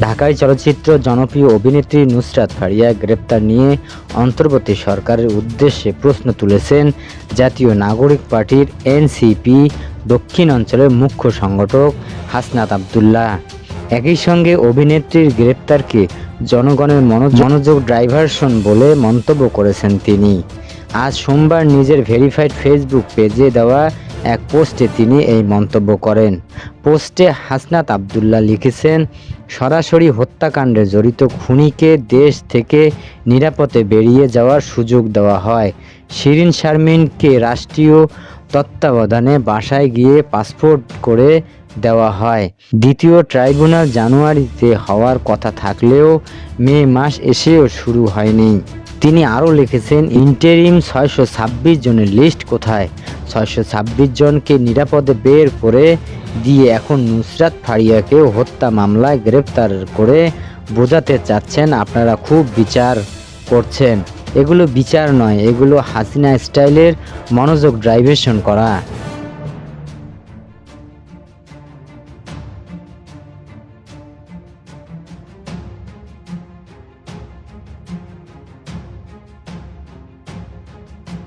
ঢাকায় চলচ্চিত্র জনপ্রিয় অভিনেত্রী নুসরাত ফারিয়া গ্রেপ্তার নিয়ে অন্তর্বর্তী সরকারের উদ্দেশ্যে প্রশ্ন তুলেছেন জাতীয় নাগরিক পার্টির এনসিপি দক্ষিণ অঞ্চলের মুখ্য সংগঠক হাসনাত আবদুল্লাহ। একই সঙ্গে অভিনেত্রীর গ্রেপ্তারকে জনগণের মনো- মনোযোগ ডাইভারশন বলে মন্তব্য করেছেন তিনি। আজ সোমবার নিজের ভেরিফাইড ফেসবুক পেজে দেওয়া এক পোস্টে তিনি এই মন্তব্য করেন। পোস্টে হাসনাত আবদুল্লাহ লিখেছেন, সরাসরি হত্যাকাণ্ডে জড়িত খুনিকে দেশ থেকে নিরাপদে বেরিয়ে যাওয়ার সুযোগ দেওয়া হয়। শিরিন শারমিনকে রাষ্ট্রীয় তত্ত্বাবধানে বাসায় গিয়ে পাসপোর্ট করে দেওয়া হয়। দ্বিতীয় ট্রাইব্যুনাল জানুয়ারিতে হওয়ার কথা থাকলেও মে মাস এসেও শুরু হয়নি। তিনি আরও লিখেছেন, ইন্টেরিম ছয়শো ছাব্বিশ জনের লিস্ট কোথায়? ছয়শো ছাব্বিশ জনকে নিরাপদে বের করে দিয়ে এখন নুসরাত ফারিয়াকেও হত্যা মামলায় গ্রেপ্তার করে বোঝাতে চাচ্ছেন। আপনারা খুব বিচার করছেন। এগুলো বিচার নয়, এগুলো হাসিনা স্টাইলের মনোযোগ ড্রাইভেশন করা।